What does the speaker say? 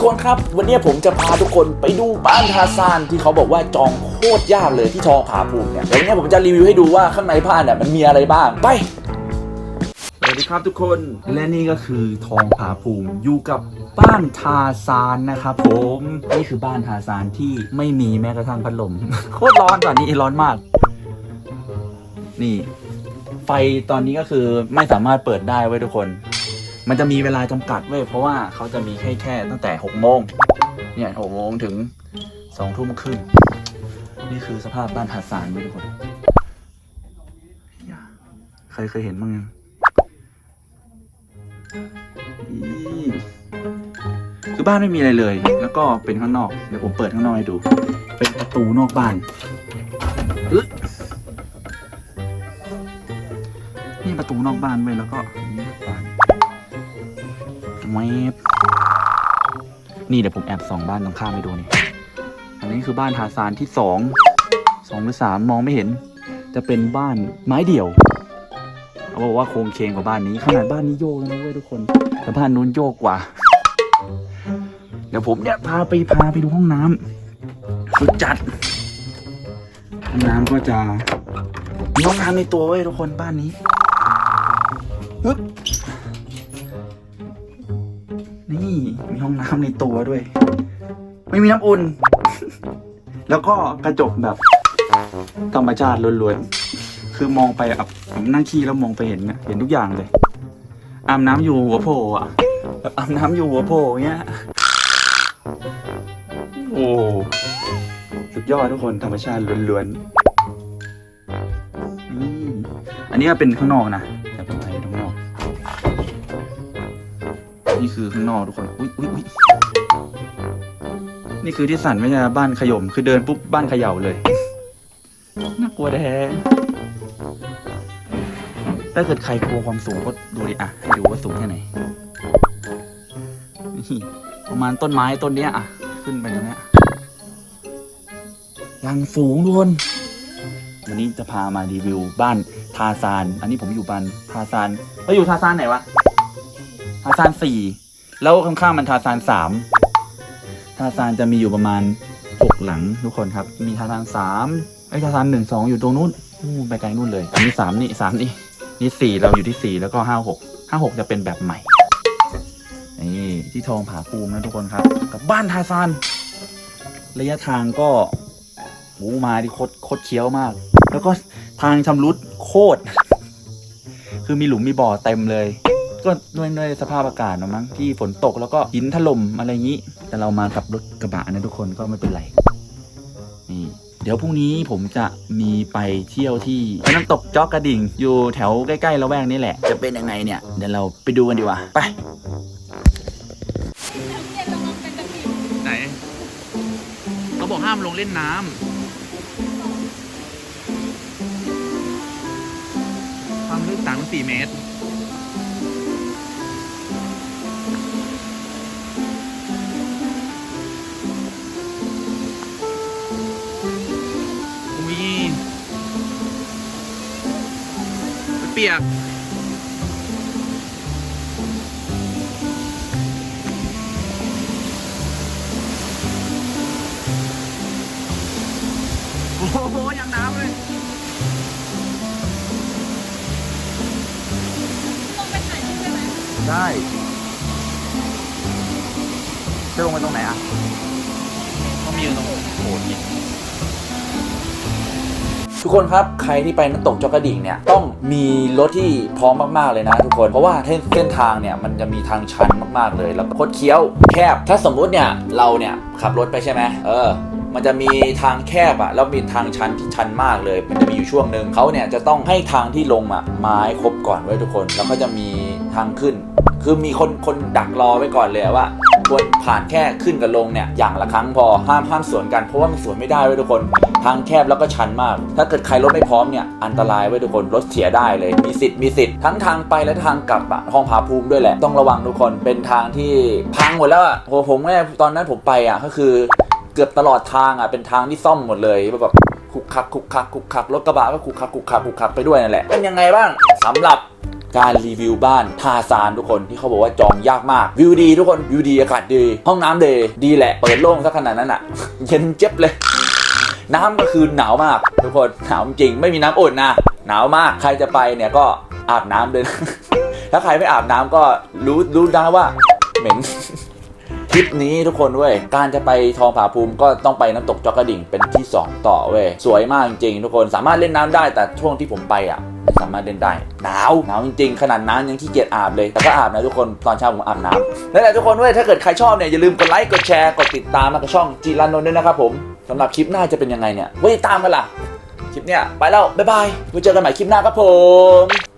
กคนครับ วันนี้ผมจะพาทุกคนไปดูบ้านทาซานที่เขาบอกว่าจองโคตรยากเลยที่ทองผาภูมิเนี่ยเดี๋ยววันนี้ผมจะรีวิวให้ดูว่าข้างในบ้านเนี่ยมันมีอะไรบ้างไปสวัสดีครับทุกคนและนี่ก็คือทองผาภูมิอยู่กับบ้านทาซานนะครับผมนี่คือบ้านทาซานที่ไม่มีแม้กระทั่งพัดลม โคตรร้อนตอนนี้ร้อนมาก นี่ ไฟตอนนี้ก็คือไม่สามารถเปิดได้ไว้ยทุกคน มันจะมีเวลาจำกัดเว้ยเพราะว่าเขาจะมีแค่แค่ตั้งแต่หกโมงเนี่ยหกโมงถึงสองทุ่มครึ่งนี่คือสภาพบ้านทาซานเว้ยทุกคนใครเคยเห็นบ้างยังคือบ้านไม่มีอะไรเลย แล้วก็เป็นข้างนอก เดี๋ยวผมเปิดข้างนอกให้ดู เป็นประตูนอกบ้านนี่ประตูนอกบ้านไว้ยแล้วก็ แวบนี่เดี๋ยวผมแอบส่องบ้านตรงข้ามให้ดูนี่ อันนี้คือบ้านทาซานที่สอง สองหรือสามมองไม่เห็น จะเป็นบ้านไม้เดี่ยว เขาบอกว่าโครงเคงกว่าบ้านนี้ ขนาดบ้านนี้โยกแล้วนะเว้ยทุกคน แต่บ้านนู้นโยกกว่า เดี๋ยวผมเนี่ยพาไปพาไปดูห้องน้ำสุดจัด ห้องน้ำก็จะมีห้องน้ำในตัวเว้ยทุกคนบ้านนี้ มีห้องน้ำในตัวด้วย ไม่มีน้ำอุ่น แล้วก็กระจกแบบธรรมชาติล้วนๆ คือมองไปแบบผมนั่งขี้แล้วมองไปเห็นเห็นทุกอย่างเลยอาบน้ำอยู่หัวโผล่อะอาบน้ำอยู่หัวโผล่เงี้ย โอ้สุดยอดทุกคนธรรมชาติล้วนๆ อันนี้เป็นข้างนอกนะ นี่คือข้างนอกทุกคนอุ้ยอุ้ยอุ้ยนี่คือที่สันไม่ใช่บ้านขยม คือเดินปุ๊บบ้านเขย่าเลยน่ากลัวแท้ถ้าเกิดใครกลัวความสูงก็ดูดิอะดูว่าสูงแค่ไหนประมาณต้นไม้ต้นเนี้ยอะ ขึ้นไปตรงเนี้ยยังสูงทุกคนวันนี้จะพามารีวิวบ้านทาซาน อันนี้ผมอยู่บ้านทาซานเราอยู่ทาซานไหนวะ ทาซานสี่แล้วข้างๆมันทาซานสามทาซานจะมีอยู่ประมาณหกหลังทุกคนครับ มีทาซานสามไอ้ทาซานหนึ่งสองอยู่ตรงนู้นนู่นไปไกลนู่นเลยอันนี้สามนี่สามนี่นี่สี่เราอยู่ที่สี่แล้วก็ห้าหกห้าหกจะเป็นแบบใหม่นี่ที่ทองผาภูมินะทุกคนครับ กับบ้านทาซานระยะทางก็หูมาที่โคตรโคตรเคี้ยวมาก แล้วก็ทางชำรุดโคตร คือมีหลุมมีบ่อเต็มเลย ก็ด้วยด้วยสภาพอากาศนะมั้งที่ฝนตกแล้วก็หินถล่มอะไรอย่างนี้ แต่เรามากับรถกระบะนะทุกคนก็ไม่เป็นไรนี่เดี๋ยวพรุ่งนี้ผมจะมีไปเที่ยวที่น้ำตกจอกกระดิ่ง อยู่แถวใกล้ๆละแวกนี้แหละ จะเป็นยังไงเนี่ยเดี๋ยวเราไปดูกันดีกว่าไป ไหนเขาบอกห้ามลงเล่นน้ำความลึกสามสี่เมตร ปียก โอ้โห ยังน้ำเลยลงไปถ่ายรูปได้ไหมได้จะลงไปตรงไหนอะ ทุกคนครับ ใครที่ไปน้ำตกจอกกระดิ่งเนี่ยต้องมีรถที่พร้อมมากๆเลยนะทุกคน เพราะว่าเส้นทางเนี่ยมันจะมีทางชันมากๆเลย แล้วก็คดเคี้ยวแคบ ถ้าสมมุติเนี่ยเราเนี่ยขับรถไปใช่ไหมเออมันจะมีทางแคบอะแล้วมีทางชันที่ชันมากเลย มันจะมีอยู่ช่วงหนึ่งเขาเนี่ยจะต้องให้ทางที่ลงอะไม้ครบก่อนไว้ทุกคน แล้วก็จะมีทางขึ้น คือมีคนคนดักรอไว้ก่อนเลยว่า ควรผ่านแค่ขึ้นกับลงเนี่ยอย่างละครั้งพอห้ามห้ามสวนกันเพราะว่ามันสวนไม่ได้ไว้ยทุกคนทางแคบแล้วก็ชันมาก ถ้าเกิดใครรถไม่พร้อมเนี่ยอันตรายไว้ยทุกคนรถเสียได้เลย มีสิทธิ์มีสิทธิ์ทั้งทางไปและทางกลับอะห้องผาภูมิด้วยแหละ ต้องระวังทุกคนเป็นทางที่พังหมดแล้วอะโหผมเนี่ยตอนนั้นผมไปอะก็คือเกือบตลอดทางอะเป็นทางที่ซ่อมหมดเลยแบบคุกคักคุกคักคุกคักรถกระบะก็คุกคักคุกคักคุกคักไปด้วยนั่นแหละเป็นยังไงบ้างสำหรับ การรีวิวบ้านทาซานทุกคนที่เขาบอกว่าจองยากมาก วิวดีทุกคนวิวดีอากาศดี ห้องน้ำดีดีแหละเปิดโล่งซะขนาดนั้นอะ เย็นเจ็บเลย น้ำก็คือหนาวมาก ทุกคนหนาวจริงไม่มีน้ำอุ่นนะหนาวมากใครจะไปเนี่ยก็อาบน้ำเลยนะถ้าใครไม่อาบน้ำก็รู้รู้นะว่าเหม็นทริปนี้ทุกคนเว้ย การจะไปทองผาภูมิก็ต้องไปน้ำตกจอกกระดิ่งเป็นที่ 2 ต่อเว้ย สวยมากจริงๆทุกคนสามารถเล่นน้ำได้แต่ช่วงที่ผมไปอะ สามารถเล่นได้หนาวหนาวจริงๆ ขนาดน้ำยังขี้เกียจอาบเลย แต่ก็อาบนะทุกคนตอนเช้าผมอาบน้ำนั่นแหละทุกคนเว้ยถ้าเกิดใครชอบเนี่ยอย่าลืมกดไลค์กดแชร์กดติดตามมากับช่องจีรันนนท์ด้วยนะครับผมสำหรับคลิปหน้าจะเป็นยังไงเนี่ยไว้ติดตามกันล่ะคลิปเนี้ยไปแล้วบ๊ายบายไว้เจอกันใหม่คลิปหน้าครับผม